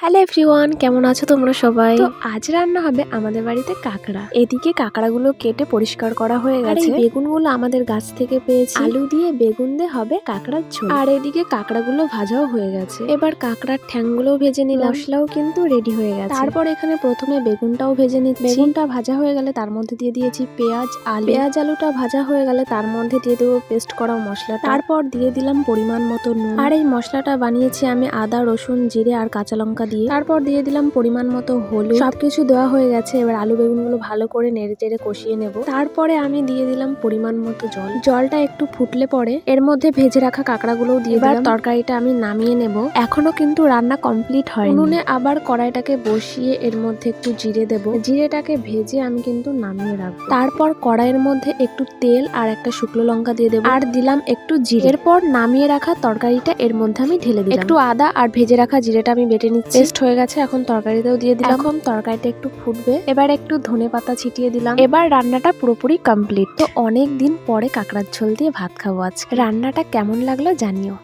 Hello everyone কেমন আছো তোমরা সবাই? তো আজ রান্না হবে আমাদের বাড়িতে কাঁকড়া। এদিকে কাঁকড়াগুলো কেটে পরিষ্কার করা হয়ে গেছে। বেগুনগুলো আমাদের গাছ থেকে পেয়েছি। আলু দিয়ে বেগুন দিয়ে হবে কাঁকড়ার ঝোল। আর এদিকে কাঁকড়াগুলো ভাজাও হয়ে গেছে। এবার কাঁকড়ার ঠ্যাংগুলো ভেজে নিলাম। মশলাও কিন্তু রেডি হয়ে গেছে। তারপর এখানে প্রথমে বেগুনটাও ভেজে নিচ্ছি। বেগুনটা ভাজা হয়ে গেলে তার মধ্যে দিয়ে দিয়েছি পেঁয়াজ আলু। পেঁয়াজ আলুটা ভাজা হয়ে গেলে তার মধ্যে দিয়ে দেবো পেস্ট করা মশলা তারপর দিয়ে দিলাম পরিমাণ মতো নুন। আর এই মশলাটা বানিয়েছি আমি আদা রসুন জিরে আর কাঁচা লঙ্কা দিয়ে। তারপর দিয়ে দিলাম পরিমাণ মতো হলুদ। সবকিছু দেওয়া হয়ে গেছে এবার আলু বেগুনগুলো ভালো করে নেড়ে চেড়ে কষিয়ে নেব। তারপরে আমি দিয়ে দিলাম পরিমাণ মতো জল। জলটা একটু ফুটলে পরে এর মধ্যে ভেজে রাখা কাঁকড়াগুলোও দিয়ে দিলাম। তরকারিটা আমি নামিয়ে নেব। এখনও কিন্তু রান্না কমপ্লিট হয় উনুনে আবার কড়াইটাকে বসিয়ে এর মধ্যে একটু জিরে দেব। জিরেটাকে ভেজে আমি কিন্তু নামিয়ে রাখব। তারপর কড়াইয়ের মধ্যে একটু তেল আর একটা শুকনো লঙ্কা দিয়ে দেবো। আর দিলাম একটু জিরে। এরপর নামিয়ে রাখা তরকারিটা এর মধ্যে আমি ঢেলে দিলাম। একটু আদা আর ভেজে রাখা জিরেটা আমি বেটে নিচ্ছি। পেস্ট হয়ে গেছে এখন তরকারিতেও দিয়ে দিলাম। এখন তরকারিটা একটু ফুটবে। এবার একটু ধনে পাতা ছিটিয়ে দিলাম। এবার রান্নাটা পুরোপুরি কমপ্লিট তো অনেক দিন পরে কাঁকড়ার ঝোল দিয়ে ভাত খাব আজকে। রান্নাটা কেমন লাগল জানিও।